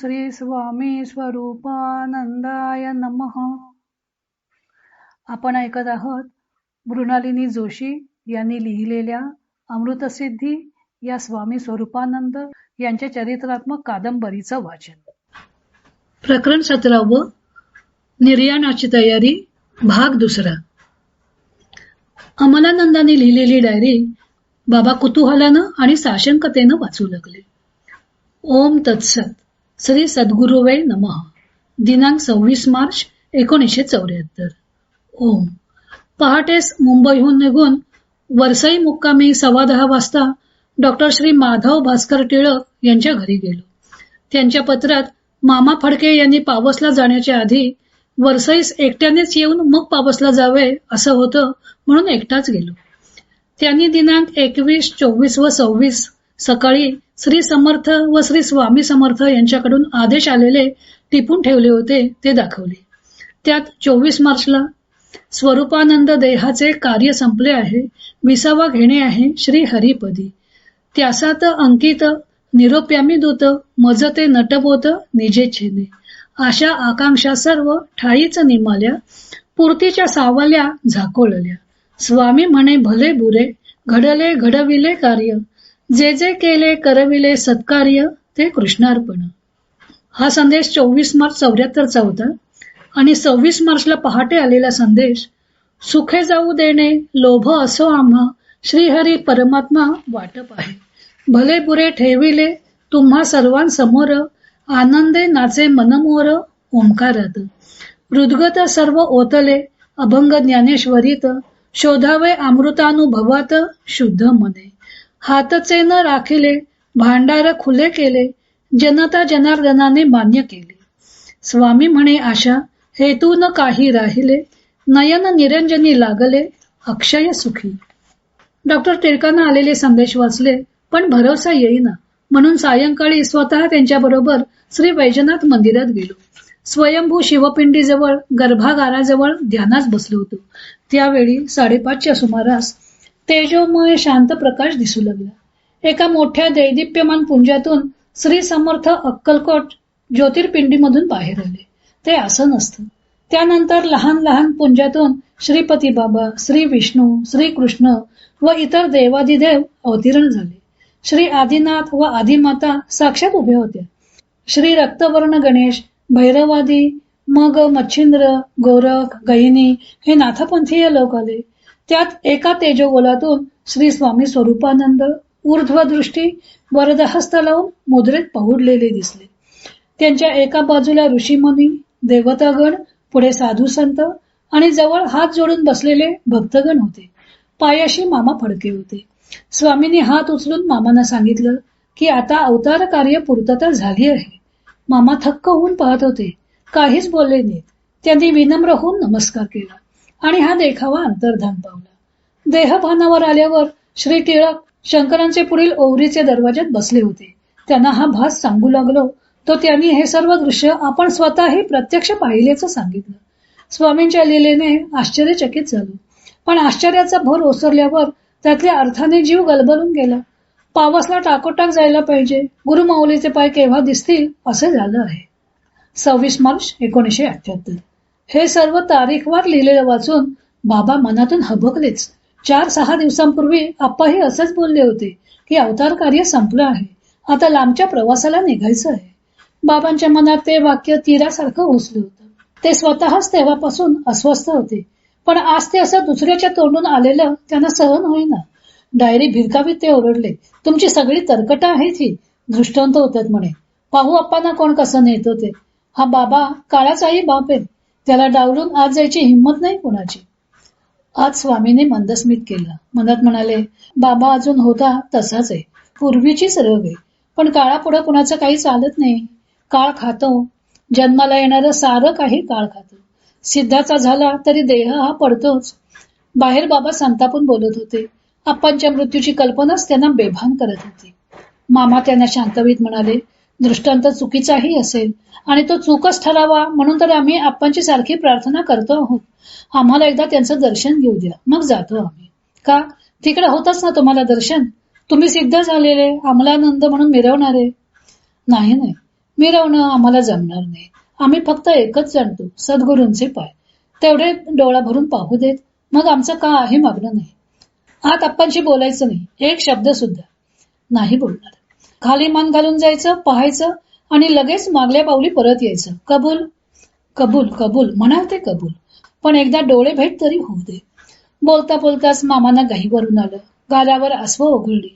श्री स्वामी स्वरूपानंदाय नम. आपण ऐकत आहोत मृणालिनी जोशी यांनी लिहिलेल्या अमृतसिद्धी या स्वामी स्वरूपानंद यांच्या चरित्रात्मक कादंबरीचं वाचन. प्रकरण सतरावं. निर्याणाची तयारी भाग दुसरा. अमलानंदाने लिहिलेली डायरी बाबा कुतूहलानं आणि साशंकतेनं वाचू लागले. ओम तत्सत. श्री सद्गुरुवे नमः. दिनांक सव्वीस मार्च एकोणीसशे चौऱ्याहत्तर. ओम. पहाटेस मुंबईहून निघून वरसाई मुक्कामी सव्वा दहा वाजता डॉक्टर श्री माधव भास्कर टिळक यांच्या घरी गेलो. त्यांच्या पत्रात मामा फडके यांनी पावसला जाण्याच्या आधी वरसाईस एकट्यानेच येऊन मग पावसला जावे असं होतं म्हणून एकटाच गेलो. त्यांनी दिनांक एकवीस चोवीस व सव्वीस सकाळी श्री समर्थ व श्री स्वामी समर्थ यांच्याकडून आदेश आलेले टिपून ठेवले होते ते दाखवले. त्यात चोवीस मार्चला स्वरूपानंद देहाचे कार्य संपले आहे विसावा घेणे आहे श्री हरिपदी. त्यासात अंकित निरोप्यामी दूत मजते नटबोत निजेच्छेने अशा आकांक्षा सर्व ठाईच निमाल्या पूर्तीच्या सावल्या झाकोळल्या. स्वामी म्हणे भले बुरे घडले घडविले कार्य जे जे केले करविले सत्कार्य ते कृष्णार्पण. हा संदेश चोवीस मार्च चौऱ्याहत्तरचा होता. आणि सव्वीस मार्चला पहाटे आलेला संदेश सुखे जाऊ देणे लोभ असो आम्हा श्रीहरी परमात्मा वाटप आहे. भले बुरे ठेविले तुम्हा सर्वांसमोर आनंदे नाचे मनमोर ओंकारात. हृदगत सर्व ओतले अभंग ज्ञानेश्वरीत शोधावे अमृतानुभवात शुद्ध मने. हातचे न राखिले भांडार खुले केले जनता जनार्दनाने मान्य केले. स्वामी म्हणे आशा हेतू न काही राहिले नयन निरंजनी लागले अक्षय सुखी. डॉक्टर टिळकांना आलेले संदेश वाचले पण भरोसा येईना. म्हणून सायंकाळी स्वतः त्यांच्याबरोबर श्री वैजनाथ मंदिरात गेलो. स्वयंभू शिवपिंडीजवळ गर्भागाराजवळ ध्यानात बसलो होतो. त्यावेळी साडेपाचच्या सुमारास तेजोमय शांत प्रकाश दिसू लागला. एका मोठ्या दैदिप्यमान पुंजातून श्री समर्थ अक्कलकोट ज्योतिर्पिंडीमधून बाहेर आले. ते असं नसतं त्यानंतर लहान लहान पुंजातून श्रीपती बाबा श्री विष्णू श्री कृष्ण व इतर देवादिदेव अवतीर्ण झाले. श्री आदिनाथ व आदिमाता साक्षात उभे होते. श्री रक्तवर्ण गणेश भैरवादी मग मच्छिंद्र गोरख गहिनी हे नाथपंथीय लोक आले. त्यात एका तेजोगोलातून श्री स्वामी स्वरूपानंद ऊर्ध्वदृष्टी वरदहस्त लावून मुद्रेत पहुडलेले दिसले. त्यांच्या एका बाजूला ऋषीमुनी देवतागण पुढे साधू संत आणि जवळ हात जोडून बसलेले भक्तगण होते. पायाशी मामा फडके होते. स्वामींनी हात उचलून मामांना सांगितलं की आता अवतार कार्य पूर्तता झाली आहे. मामा थक्क होऊन पाहत होते. काहीच बोलले नाहीत. त्यांनी विनम्र होऊन नमस्कार केला. आणि हा देखावा अंतर्धान पावला. देहभानावर आल्यावर श्री टिळक शंकरांचे पुढील ओवरीचे दरवाज्यात बसले होते. त्यांना हा भास सांगू लागलो तो त्यांनी हे सर्व दृश्य आपण स्वतःही प्रत्यक्ष पाहिल्याचं सांगितलं. स्वामींच्या लिलेने आश्चर्यचकित झालो. पण आश्चर्याचा भर ओसरल्यावर त्यातल्या अर्थाने जीव गलबलून गेला. पावसला टाकोटाक जायला पाहिजे गुरुमाऊलीचे पाय केव्हा दिसतील असे झालं आहे. सव्वीस मार्च एकोणीशे अठ्याहत्तर. हे सर्व तारीखवार लिहिलेलं वाचून बाबा मनातून हबकलेच. चार सहा दिवसांपूर्वी आप्पाही असंच बोलले होते की अवतार कार्य संपलं आहे. आता लांबच्या प्रवासाला निघायचं आहे. बाबांच्या मनात ते वाक्य तीरासारखं घुसलं होतं. ते स्वतःच तेव्हापासून अस्वस्थ होते. पण आज ते असं दुसऱ्याच्या तोंडून आलेलं त्यांना सहन होईना. डायरी भिरकावीत ते ओरडले तुमची सगळी तरकट आहे ही. दृष्टांत होतात म्हणे. पाहू अप्पांना कोण कसं नेत होते. हा बाबा काळाचाही बाप आहे त्याला डावलून आज जायची हिंमत नाही कोणाची. आज स्वामीने मंदस्मित केलं. मनात म्हणाले बाबा अजून होता तसाच आहे. पूर्वीचीच रग आहे पण काळापुढं कुणाचं काही चालत नाही. काळ खातो. जन्माला येणारं सारं काही काळ खातो. सिद्धाचा झाला तरी देह हा पडतोच. बाहेर बाबा संतापून बोलत होते. आप्पांच्या मृत्यूची कल्पनाच त्यांना बेभान करत होती. मामा त्यांना शांतवीत म्हणाले दृष्टांत चुकीचाही असेल. आणि तो चूकच ठरावा म्हणून तर आम्ही आप्पांची सारखी प्रार्थना करतो आहोत. आम्हाला एकदा त्यांचं दर्शन घेऊ द्या. मग जातो आम्ही. का? तिकडे होतच ना तुम्हाला दर्शन? तुम्ही सिद्ध झालेले अमलानंद म्हणून मिरवणारे. नाही नाही. मिरवणं आम्हाला जमणार नाही. आम्ही फक्त एकच जाणतो सद्गुरूंचे पाय. तेवढे डोळा भरून पाहू देत मग आमचं का आहे मागणं नाही. आत आप्पांशी बोलायचं नाही. एक शब्द सुद्धा. नाही बोलणार. खाली मान घालून जायचं पाहायचं आणि लगेच मागल्या पावली परत यायचं. कबूल कबूल कबूल. म्हणाल ते कबूल. पण एकदा डोळे भेट तरी होऊ दे. बोलता बोलताच मामांना गाईवरून आलं. गालावर अस्व ओघळली.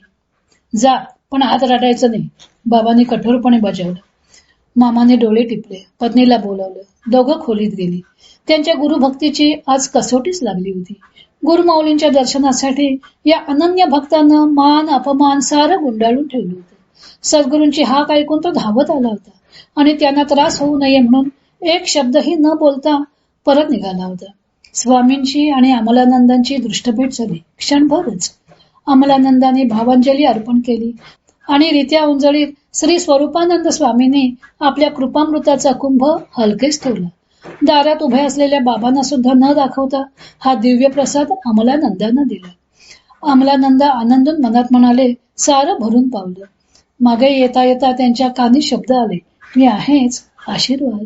जा पण हात रटायचं नाही. बाबांनी कठोरपणे बजावलं. मामाने डोळे टिपले. पत्नीला बोलावलं. दोघं खोलीत गेली. त्यांच्या गुरुभक्तीची आज कसोटीच लागली होती. गुरुमाऊलींच्या दर्शनासाठी या अनन्य भक्तांना मान अपमान सारं गुंडाळून ठेवलं होतं. सद्गुरूंची हाक ऐकून तो धावत आला होता. आणि त्यांना त्रास होऊ नये म्हणून एक शब्दही न बोलता परत निघाला होता. स्वामींची आणि अमलानंदांची दृष्टभेट झाली क्षणभरच. अमलानंदाने भावांजली अर्पण केली आणि रित्या उंजळीत श्री स्वरूपानंद स्वामींनी आपल्या कृपामृताचा कुंभ हलकेच ठेवला. दारात उभ्या असलेल्या बाबांना सुद्धा न दाखवता हा दिव्य प्रसाद अमलानंदांना दिला. अमलानंद आनंदून मनात म्हणाले सारं भरून पावलं. मागे येता येता त्यांच्या कानी शब्द आले. मी आहेच आशीर्वाद.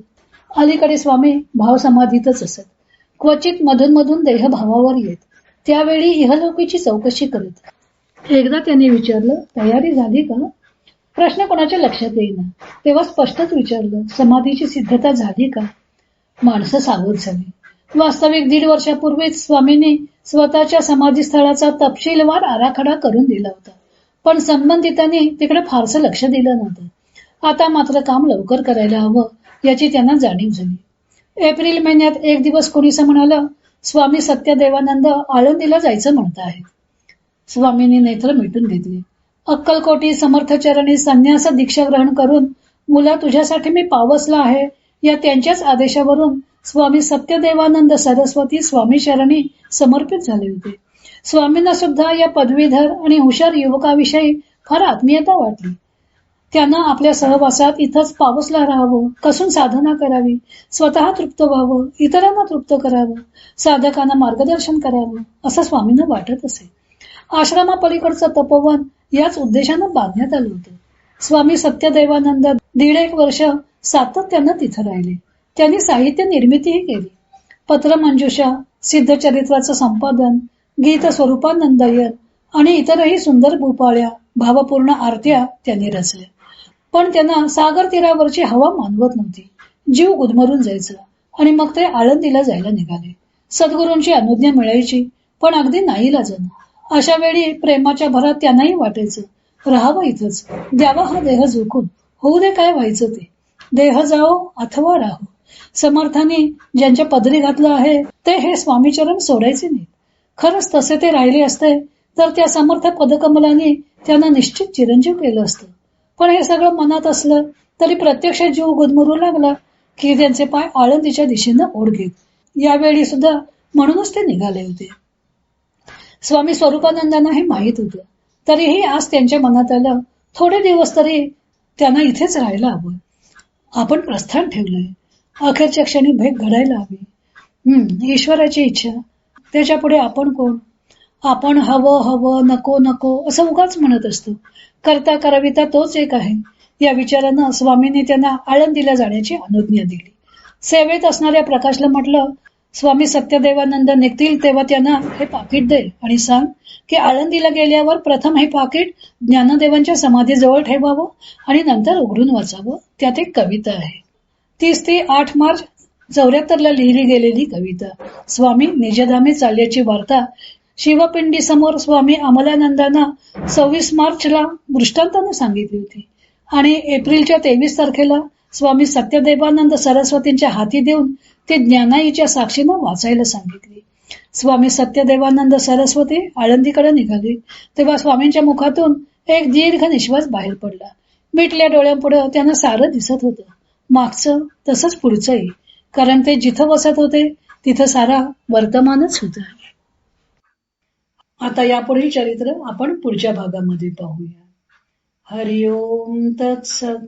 अलीकडे स्वामी भाव समाधीतच असत. क्वचित मधून मधून देह भावावर येत. त्यावेळी इहलोकीची चौकशी करत. एकदा त्यांनी विचारलं तयारी झाली का? प्रश्न कोणाच्या लक्षात येईना. तेव्हा स्पष्टच विचारलं समाधीची सिद्धता झाली का? माणसं सावध झाली. वास्तविक दीड वर्षापूर्वीच स्वामींनी स्वतःच्या समाधी स्थळाचा तपशीलवार आराखडा करून दिला होता. पण संबंधितांनी तिकडे फारसं लक्ष दिलं नव्हतं. आता मात्र काम लवकर करायला हवं याची त्यांना जाणीव झाली. एप्रिल महिन्यात एक दिवस कोणीसं म्हणालं स्वामी सत्यदेवानंद आळंदीला जायचं म्हणत आहेत. स्वामींनी नेत्र मिटून घेतली. अक्कलकोटी समर्थचरणी संन्यास दीक्षा ग्रहण करून मुला तुझ्यासाठी मी पावसला आहे. या त्यांच्याच आदेशावरून स्वामी सत्यदेवानंद सरस्वती स्वामी शरणी समर्पित झाले होते. स्वामींना सुद्धा या पदवीधर आणि हुशार युवकाविषयी फार आत्मीयता वाटली. त्यांना आपल्या सहवासात इथंच पावसला राहावं कसून साधना करावी स्वतः तृप्त व्हावं इतरांना तृप्त करावं साधकांना मार्गदर्शन करावं असं स्वामींना वाटत असे. आश्रमापलीकडचं तपोवन याच उद्देशानं बांधण्यात आलं होतं. स्वामी सत्यदेवानंद दीड एक वर्ष सातत्यानं तिथं राहिले. त्यांनी साहित्य निर्मितीही केली. पत्रमंजुषा सिद्धचरित्राचं संपादन गीत स्वरूपानंदयन आणि इतरही सुंदर भूपाळ्या भावपूर्ण आरत्या त्यांनी रचल्या. पण त्यांना सागर तीरावरची हवा मानवत नव्हती. जीव गुदमरून जायचा आणि मग ते आळंदीला जायला निघाले. सद्गुरूंची अनुज्ञा मिळायची पण अगदी नाहीला जण. अशा वेळी प्रेमाच्या भरात त्यांनाही वाटायचं राहावं इथंच द्यावा हा देह झोकून. होऊ दे काय व्हायचं ते. देह जाओ अथवा राहो. समर्थांनी ज्यांच्या पदरी घातलं आहे ते हे स्वामीचरण सोडायचे नाही. खरंच तसे ते राहिले असते तर त्या समर्थ पदकमलाने त्यांना निश्चित चिरंजीव केलं असतं. पण हे सगळं मनात असलं तरी प्रत्यक्ष जीव गुदमरू लागला की त्यांचे पाय आळंदीच्या दिशेनं ओढ घेत. यावेळी सुद्धा म्हणूनच ते निघाले होते. स्वामी स्वरूपानंदांना हे माहीत होतं. तरीही आज त्यांच्या मनात आलं थोडे दिवस तरी त्यांना इथेच राहायला हवं. आपण प्रस्थान ठेवलंय. अखेरच्या क्षणी भेट घडायला हवी. हम्म ईश्वराची इच्छा. त्याच्या पुढे आपण कोण? आपण हवं हवं नको नको असं उगाच म्हणत असतो. करता कराविता तोच एक आहे. या विचारानं स्वामींनी त्यांना आळंदीला जाण्याची अनुज्ञा दिली. सेवेत असणाऱ्या प्रकाशला म्हटलं स्वामी सत्यदेवानंद निघतील तेव्हा त्यांना हे पाकिट दे आणि सांग की आळंदीला गेल्यावर प्रथम हे पाकिट ज्ञानदेवांच्या समाधीजवळ ठेवावं आणि नंतर उघडून वाचावं. त्यात एक कविता आहे. तीस ते आठ मार्च चौऱ्याहत्तरला लिहिली गेलेली कविता. स्वामी निजधामी चालल्याची वार्ता. शिवपिंडी समोर स्वामी अमलानंदांना सव्वीस मार्चला दृष्टांतानं सांगितली होती. आणि एप्रिलच्या तेवीस तारखेला स्वामी सत्यदेवानंद सरस्वतींच्या हाती देऊन ते ज्ञानाईच्या साक्षीनं वाचायला सांगितली. स्वामी सत्यदेवानंद सरस्वती आळंदीकडे निघाली. तेव्हा स्वामींच्या मुखातून एक दीर्घ निश्वास बाहेर पडला. मिटल्या डोळ्यांपुढे त्यांना सारं दिसत होतं. मागचं तसंच पुढचंही. कारण ते जिथं वसत होते तिथं सारा वर्तमानच होता. आता यापुढील चरित्र आपण पुढच्या भागामध्ये पाहूया. हरिओम तत्सत.